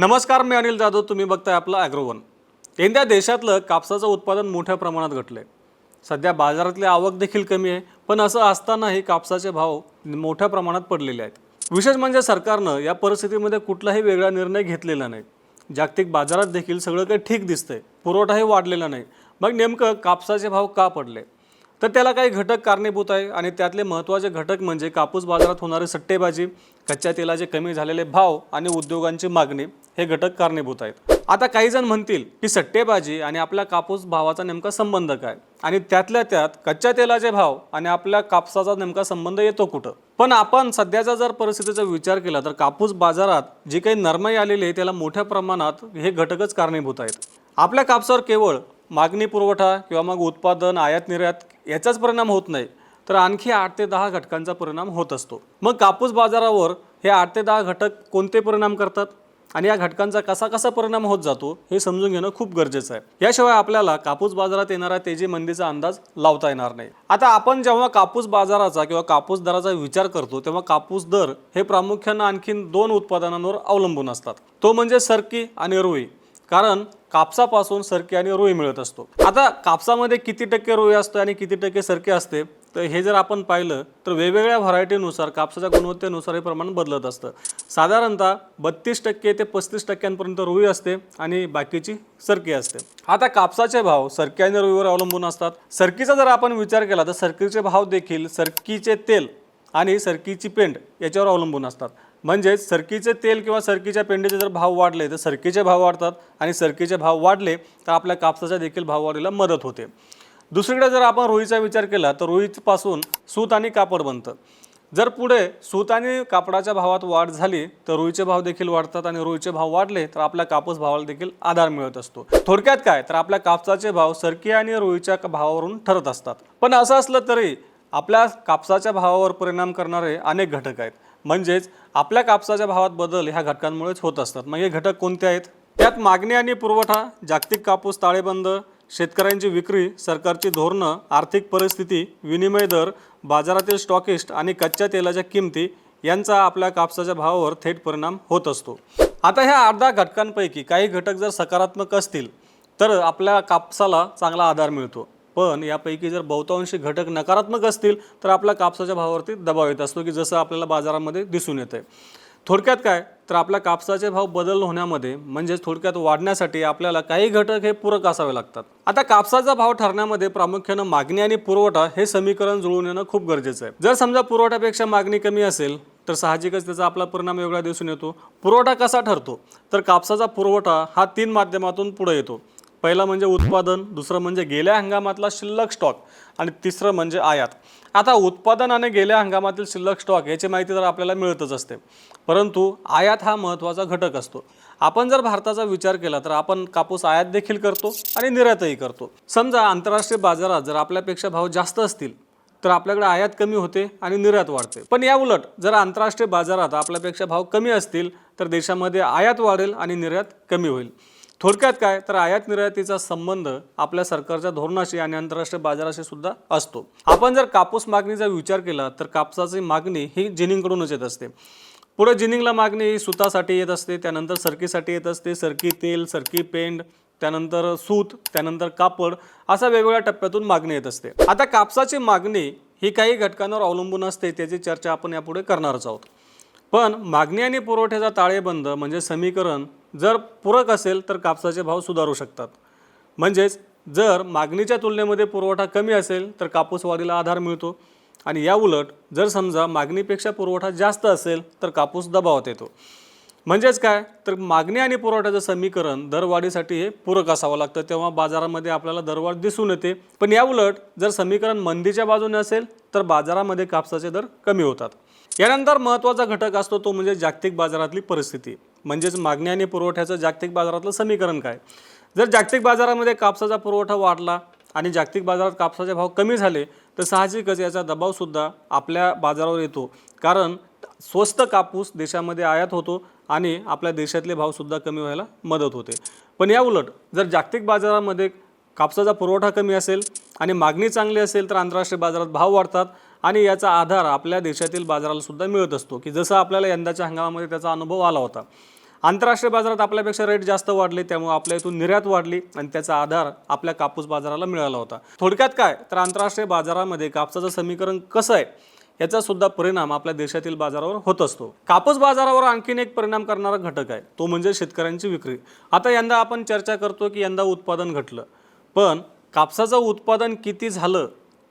नमस्कार मी अनिल जाधव. तुम्ही बघताय आपलं ॲग्रोवन यंदा देशातलं कापसाचं उत्पादन मोठ्या प्रमाणात घटलं आहे सध्या बाजारातली आवक देखील कमी आहे पण असं असतानाही कापसाचे भाव मोठ्या प्रमाणात पडलेले आहेत. विशेष म्हणजे सरकारनं या परिस्थितीमध्ये कुठलाही वेगळा निर्णय घेतलेला नाही. जागतिक बाजारात देखील सगळं काही ठीक दिसतंय पुरवठाही वाढलेला नाही. मग नेमकं कापसाचे भाव का पडले? तर त्याला काही घटक कारणीभूत आहे आणि त्यातले महत्त्वाचे घटक म्हणजे कापूस बाजारात होणारी सट्टेबाजी कच्च्या तेलाचे कमी झालेले भाव आणि उद्योगांची मागणी हे घटक कारणीभूत आहेत. आता काही जण म्हणतील की सट्टेबाजी आणि आपल्या कापूस भावाचा नेमका संबंध काय? आणि त्यातल्या त्यात कच्च्या तेलाचे भाव आणि आपल्या कापसाचा नेमका संबंध येतो कुठं? पण आपण सध्याचा जर परिस्थितीचा विचार केला तर कापूस बाजारात जी काही नरमाई आलेली आहे त्याला मोठ्या प्रमाणात हे घटकच कारणीभूत आहेत. आपल्या कापसावर केवळ मागणी पुरवठा किंवा मग उत्पादन आयात निर्यात याचाच परिणाम होत नाही. तर आणखी आठ ते दहा घटकांचा परिणाम होत असतो. मग कापूस बाजारावर हे आठ ते दहा घटक कोणते परिणाम करतात? आणि या घटकांचा कसा कसा परिणाम होत जातो हे समजून घेणं खूप गरजेचं आहे. याशिवाय आपल्याला कापूस बाजारात येणाऱ्या तेजी मंदीचा अंदाज लावता येणार नाही. आता आपण जेव्हा कापूस बाजाराचा किंवा कापूस दराचा विचार करतो तेव्हा कापूस दर हे प्रामुख्यानं आणखीन दोन उत्पादनांवर अवलंबून असतात. तो म्हणजे सरकी आणि रुई. कारण कापसापासून सरकी आणि रुई मिळत असतो. आता कापसामध्ये किती टक्के रुई असते आणि किती टक्के सरकी असते तर हे जर आपण पाहिलं तर वेगवेगळ्या व्हरायटीनुसार कापसाच्या गुणवत्तेनुसार हे प्रमाण बदलत असतं. साधारणतः बत्तीस टक्के ते पस्तीस टक्क्यांपर्यंत रुई असते आणि बाकीची सरकी असते. आता कापसाचे भाव सरकी आणि रुईवर अवलंबून असतात. सरकीचा जर आपण विचार केला तर सरकीचे भाव देखील सरकीचे तेल आणि सरकीची पेंड याच्यावर अवलंबून असतात. म्हणजेच सरकीचे तेल किंवा सरकीच्या पेंडीचे जर भाव वाढले तर सरकीचे भाव वाढतात आणि सरकीचे भाव वाढले तर आपल्या कापसाच्या देखील भाव वाढीला मदत होते. दुसरीकडे जर आपण रोहीचा विचार केला तर रोहीपासून सूत आणि कापड बनतं. जर पुढे सूत आणि कापडाच्या भावात वाढ झाली तर रुईचे भाव देखील वाढतात आणि रुईचे भाव वाढले तर आपल्या कापूस भावाला देखील आधार मिळत असतो. थोडक्यात काय? तर आपल्या कापसाचे भाव सरकी आणि रुईच्या भावावरून ठरत असतात. पण असं असलं तरी आपल्या कापसाच्या भावावर परिणाम करणारे अनेक घटक आहेत. म्हणजेच आपल्या कापसाच्या भावात बदल ह्या घटकांमुळेच होत असतात. मग हे घटक कोणते आहेत? त्यात मागणी आणि पुरवठा जागतिक कापूस ताळेबंद शेतकऱ्यांची विक्री सरकारची धोरणं आर्थिक परिस्थिती विनिमय दर बाजारातील स्टॉकिस्ट आणि कच्च्या तेलाच्या किमती यांचा आपल्या कापसाच्या भावावर थेट परिणाम होत असतो. आता ह्या अर्धा घटकांपैकी काही घटक जर सकारात्मक असतील तर आपल्या कापसाला चांगला आधार मिळतो. पण यापैकी जर बहुतांशी घटक नकारात्मक असतील तर आपल्या कापसाच्या भावावरती दबाव येत असतो की जसं आपल्याला बाजारामध्ये दिसून येतं थोडक्यात काय? तर आपल्या कापसाचे भाव बदल होण्यामध्ये म्हणजेच थोडक्यात वाढण्यासाठी आपल्याला काही घटक हे पूरक असावे लागतात. आता कापसाचा भाव ठरण्यामध्ये प्रामुख्यानं मागणी आणि पुरवठा हे समीकरण जुळून येणं खूप गरजेचं आहे. जर समजा पुरवठ्यापेक्षा मागणी कमी असेल तर साहजिकच त्याचा आपला परिणाम वेगळा दिसून येतो. पुरवठा कसा ठरतो? तर कापसाचा पुरवठा हा तीन माध्यमातून पुढे येतो. पहिला म्हणजे उत्पादन दुसरं म्हणजे गेल्या हंगामातला शिल्लक स्टॉक आणि तिसरं म्हणजे आयात. आता उत्पादन आणि गेल्या हंगामातील शिल्लक स्टॉक याची माहिती तर आपल्याला मिळतच असते. परंतु आयात हा महत्त्वाचा घटक असतो. आपण जर भारताचा विचार केला तर आपण कापूस आयात देखील करतो आणि निर्यातही करतो. समजा आंतरराष्ट्रीय बाजारात जर आपल्यापेक्षा भाव जास्त असतील तर आपल्याकडे आयात कमी होते आणि निर्यात वाढते. पण या उलट जर आंतरराष्ट्रीय बाजारात आपल्यापेक्षा भाव कमी असतील तर देशामध्ये आयात वाढेल आणि निर्यात कमी होईल. थोडक्यात काय? तर आयात निर्यातीचा संबंध आपल्या सरकारच्या धोरणाशी आणि आंतरराष्ट्रीय बाजाराशी सुद्धा असतो. आपण जर कापूस मागणीचा विचार केला तर कापसाची मागणी ही जिनिंगकडूनच येत असते. पुढे जिनिंगला मागणी ही सुतासाठी येत असते त्यानंतर सरकीसाठी येत असते सरकी तेल सरकी पेंड त्यानंतर सूत त्यानंतर कापड असा वेगवेगळ्या टप्प्यातून मागणी येत असते. आता कापसाची मागणी ही काही घटकांवर अवलंबून असते त्याची चर्चा आपण यापुढे करणारच आहोत. पण मागणी आणि पुरवठ्याचा ताळेबंद म्हणजे समीकरण जर पूरक असेल तर कापसाचे भाव सुधारू शकतात. म्हणजेच जर मागणीच्या तुलनेमध्ये पुरवठा कमी असेल तर कापूस वाढीला आधार मिळतो. आणि या उलट जर समजा मागणीपेक्षा पुरवठा जास्त असेल तर कापूस दबावात येतो. म्हणजेच काय? तर मागणी आणि पुरवठ्याचं समीकरण दरवाढीसाठी हे पूरक असावं लागतं. तेव्हा बाजारामध्ये आपल्याला दरवाढ दिसून येते. पण या उलट जर समीकरण मंदीच्या बाजूने असेल तर बाजारामध्ये कापसाचे दर कमी होतात. यानंतर महत्त्वाचा घटक असतो तो म्हणजे जागतिक बाजारातली परिस्थिती. म्हणजेच मागणी आणि पुरवठ्याचं जागतिक बाजारातलं समीकरण काय? जर जागतिक बाजारामध्ये कापसाचा पुरवठा वाढला आणि जागतिक बाजारात कापसाचे भाव कमी झाले तर साहजिकच याचा दबावसुद्धा आपल्या बाजारावर येतो. कारण स्वस्त कापूस देशामध्ये आयात होतो आणि आपल्या देशातले भावसुद्धा कमी व्हायला मदत होते. पण या उलट जर जागतिक बाजारामध्ये कापसाचा पुरवठा कमी असेल आणि मागणी चांगली असेल तर आंतरराष्ट्रीय बाजारात भाव वाढतात आणि याचा आधार आपल्या देशातील बाजाराला सुद्धा मिळत असतो की जसं आपल्याला यंदाच्या हंगामामध्ये त्याचा अनुभव आला होता. आंतरराष्ट्रीय बाजारात आपल्यापेक्षा रेट जास्त वाढले त्यामुळे आपल्या इथून निर्यात वाढली आणि त्याचा आधार आपल्या कापूस बाजाराला मिळाला होता. थोडक्यात काय? तर आंतरराष्ट्रीय बाजारामध्ये कापसाचं समीकरण कसं आहे? याचा सुद्धा परिणाम आपल्या देशातील बाजारावर होत असतो. कापूस बाजारावर आणखीन एक परिणाम करणारा घटक आहे. तो म्हणजे शेतकऱ्यांची विक्री. आता यंदा आपण चर्चा करतो की यंदा उत्पादन घटलं. पण कापसाचं उत्पादन किती झालं?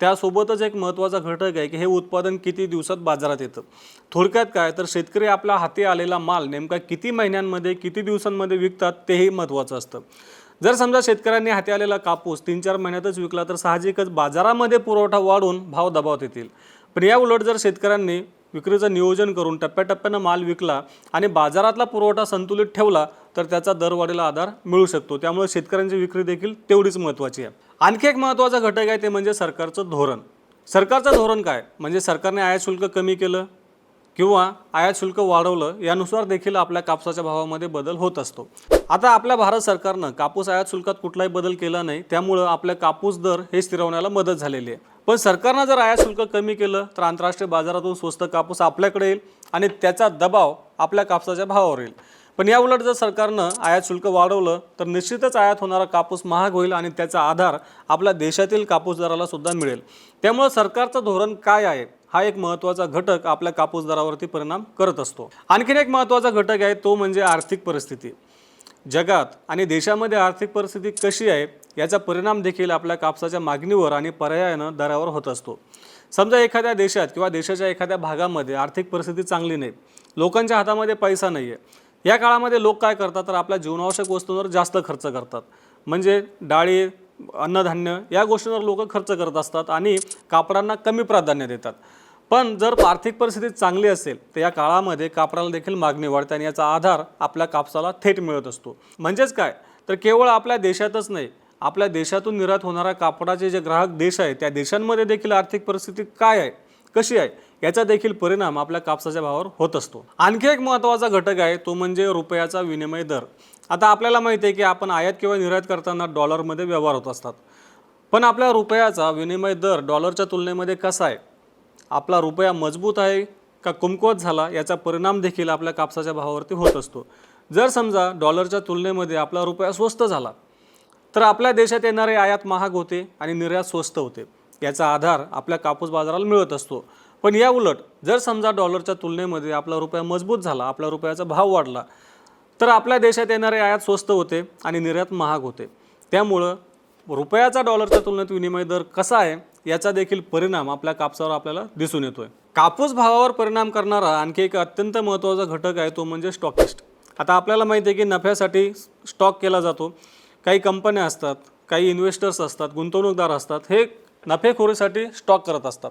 त्यासोबतच एक महत्त्वाचा घटक आहे की हे उत्पादन किती दिवसात बाजारात येतं. थोडक्यात काय तर शेतकरी आपला हाती आलेला माल नेमका किती महिन्यांमध्ये किती दिवसांमध्ये विकतात तेही महत्त्वाचं असतं. जर समजा शेतकऱ्यांनी हाती आलेला कापूस तीन चार महिन्यातच विकला तर साहजिकच बाजारामध्ये पुरवठा वाढून भाव दबावत येतील. पण या उलट जर शेतकऱ्यांनी विक्रीचं नियोजन करून टप्प्याटप्प्यानं माल विकला आणि बाजारातला पुरवठा संतुलित ठेवला तर त्याचा दरवाढीला आधार मिळू शकतो. त्यामुळे शेतकऱ्यांची विक्री देखील तेवढीच महत्त्वाची आहे. आणखी एक महत्त्वाचा घटक आहे ते म्हणजे सरकारचं धोरण. सरकारचं धोरण काय? म्हणजे सरकारने आयात शुल्क कमी केलं किंवा आयात शुल्क वाढवलं यानुसार देखील आपल्या कापसाच्या भावामध्ये बदल होत असतो. आता आपल्या भारत सरकारनं कापूस आयात शुल्कात कुठलाही बदल केला नाही त्यामुळं आपल्या कापूस दर हे स्थिरवण्याला मदत झालेली आहे. पण सरकारनं जर आयात शुल्क कमी केलं तर आंतरराष्ट्रीय बाजारातून स्वस्त कापूस आपल्याकडे येईल आणि त्याचा दबाव आपल्या कापसाच्या भावावर येईल. पण या उलट जर सरकारनं आयात शुल्क वाढवलं तर निश्चितच आयात होणारा कापूस महाग होईल आणि त्याचा आधार आपल्या देशातील कापूस दराला सुद्धा मिळेल. त्यामुळं सरकारचं धोरण काय आहे हा एक महत्त्वाचा घटक आपल्या कापूस दरावरती परिणाम करत असतो. आणखीन एक महत्त्वाचा घटक आहे तो म्हणजे आर्थिक परिस्थिती. जगात आणि देशामध्ये आर्थिक परिस्थिती कशी आहे याचा परिणाम देखील आपल्या कापसाच्या मागणीवर आणि पर्यायानं दरावर होत असतो. समजा एखाद्या देशात किंवा देशाच्या एखाद्या भागामध्ये आर्थिक परिस्थिती चांगली नाही. लोकांच्या हातामध्ये पैसा नाही आहे या काळामध्ये लोक काय करतात तर आपल्या जीवनावश्यक वस्तूंवर जास्त खर्च करतात. म्हणजे डाळी अन्नधान्य या गोष्टींवर लोक खर्च करत असतात आणि कापडांना कमी प्राधान्य देतात. पण जर आर्थिक परिस्थिती चांगली असेल तर या काळामध्ये कापडाला देखील मागणी वाढते आणि याचा आधार आपल्या कापसाला थेट मिळत असतो. म्हणजेच काय? तर केवळ आपल्या देशातच नाही आपल्या देशातून निर्यात होणाऱ्या कापडाचे जे ग्राहक देश आहे त्या देशांमध्ये देखील आर्थिक परिस्थिती काय आहे? कशी आहे? याचा देखील परिणाम आपल्या कापसाच्या भावावर होत असतो. आणखी एक महत्त्वाचा घटक आहे तो म्हणजे रुपयाचा विनिमय दर. आता आपल्याला माहिती आहे की आपण आयात किंवा निर्यात करताना डॉलरमध्ये व्यवहार होत असतात. पण आपल्या रुपयाचा विनिमय दर डॉलरच्या तुलनेमध्ये कसा आहे? आपला रुपया मजबूत आहे का कुमकुवत झाला याचा परिणाम देखील आपल्या कापसाच्या भावावरती होत असतो. जर समजा डॉलरच्या तुलनेमध्ये आपला रुपया स्वस्त झाला तर आपल्या देशात येणारे आयात महाग होते आणि निर्यात स्वस्त होते. याचा आधार आपल्या कापूस बाजाराला मिळत असतो. पण या उलट जर समजा डॉलरच्या तुलनेमध्ये आपला रुपया मजबूत झाला आपल्या रुपयाचा भाव वाढला तर आपल्या देशात येणारे आयात स्वस्त होते आणि निर्यात महाग होते. त्यामुळं रुपयाचा डॉलरच्या तुलनेत विनिमय दर कसा आहे याचा देखील परिणाम आपल्या कापसावर आपल्याला दिसून येतोय. कापूस भावावर परिणाम करणारा आणखी एक अत्यंत महत्त्वाचा घटक आहे तो म्हणजे स्टॉकिस्ट आता आपल्याला माहिती आहे की नफ्यासाठी स्टॉक केला जातो. काही कंपन्या असतात काही इन्व्हेस्टर्स असतात गुंतवणूकदार असतात हे नफेखोरीसाठी स्टॉक करत असतात.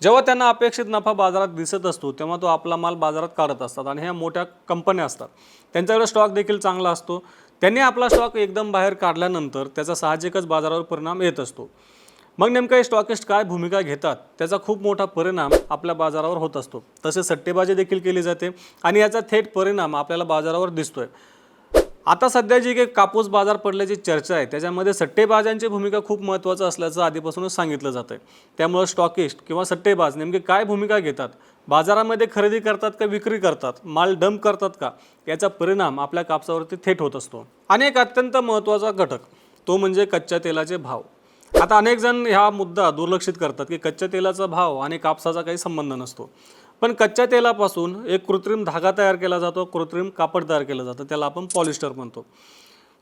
जेव्हा त्यांना अपेक्षित नफा बाजारात दिसत असतो तेव्हा तो आपला माल बाजारात काढत असतात आणि ह्या मोठ्या कंपन्या असतात. त्यांच्याकडे स्टॉक देखील चांगला असतो. त्यांनी आपला स्टॉक एकदम बाहेर काढल्यानंतर त्याचा साहजिकच बाजारावर परिणाम येत असतो. मग नेमकं हे स्टॉकिस्ट काय भूमिका घेतात त्याचा खूप मोठा परिणाम आपल्या बाजारावर होत असतो. तसे सट्टेबाजी देखील केली जाते आणि याचा थेट परिणाम आपल्याला बाजारावर दिसतोय. आता सध्या जी काही कापूस बाजार पडल्याची चर्चा आहे त्याच्यामध्ये सट्टेबाजांची भूमिका खूप महत्त्वाचं असल्याचं आधीपासूनच सांगितलं जातं आहे त्यामुळं स्टॉकिस्ट किंवा सट्टेबाज नेमके काय भूमिका घेतात? बाजारामध्ये खरेदी करतात का विक्री करतात? माल डंप करतात का? याचा परिणाम आपल्या कापसावरती थेट होत असतो. आणि एक अत्यंत महत्त्वाचा घटक तो म्हणजे कच्च्या तेलाचे भाव. आता अनेक जण हा मुद्दा दुर्लक्षित करतात की कच्च्या तेलाचा भाव आणि कापसाचा काही संबंध नसतो. पण कच्च्या तेलापासून एक कृत्रिम धागा तयार केला जातो कृत्रिम कापड तयार केलं जातं त्याला आपण पॉलिस्टर म्हणतो.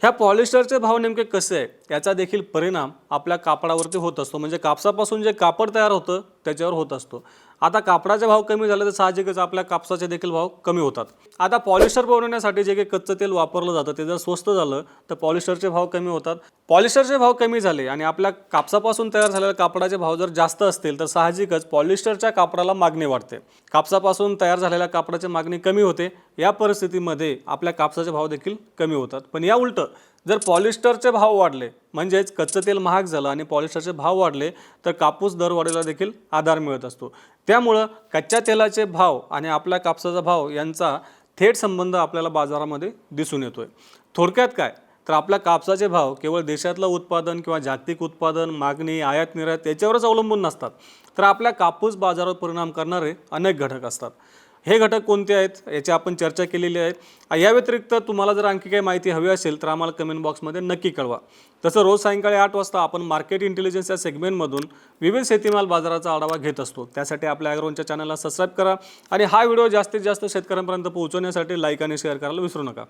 ह्या पॉलिस्टरचे भाव नेमके कसे आहे याचा देखील परिणाम आपल्या कापडावरती होत असतो. म्हणजे कापसापासून जे कापड तयार होतं त्याच्यावर होत असतो. आता कापडाचे भाव कमी झाले तर साहजिकच आपल्या कापसाचे देखील भाव कमी होतात. आता पॉलिस्टर बनवण्यासाठी जे काही कच्चं तेल वापरलं जातं ते जर स्वस्त झालं तर पॉलिस्टरचे भाव कमी होतात. पॉलिस्टरचे भाव कमी झाले आणि आपल्या कापसापासून तयार झालेल्या कापडाचे भाव जर जास्त असतील तर साहजिकच पॉलिस्टरच्या कापडाला मागणी वाढते. कापसापासून तयार झालेल्या कापडाची मागणी कमी होते. या परिस्थितीमध्ये आपल्या कापसाचे भाव देखील कमी होतात. पण या उलटं जर पॉलिस्टरचे भाव वाढले म्हणजेच कच्चं तेल महाग झालं आणि पॉलिस्टरचे भाव वाढले तर कापूस दरवाढीला देखील आधार मिळत असतो. त्यामुळं कच्च्या तेलाचे भाव आणि आपल्या कापसाचा भाव यांचा थेट संबंध आपल्याला बाजारामध्ये दिसून येतोय. थोडक्यात काय? तर आपल्या कापसाचे भाव केवळ देशातलं उत्पादन किंवा जागतिक उत्पादन मागणी आयात निर्यात याच्यावरच अवलंबून नसतात. तर आपल्या कापूस बाजारावर परिणाम करणारे अनेक घटक असतात. हे घटक कोणते आहेत? याची आपण चर्चा केलेली आहे. या व्यतिरिक्त तुम्हाला जर आणखी काही माहिती हवी असेल तर आम्हाला कमेंट बॉक्समध्ये नक्की कळवा. तसं रोज सायंकाळी आठ वाजता आपण मार्केट इंटेलिजन्स या सेगमेंटमधून विविध शेतीमाल बाजाराचा आढावा घेत असतो. त्यासाठी आपल्या ॲग्रोनच्या चॅनलला सबस्क्राईब करा आणि हा व्हिडिओ जास्तीत जास्त शेतकऱ्यांपर्यंत पोहोचवण्यासाठी लाईक आणि शेअर करायला विसरू नका.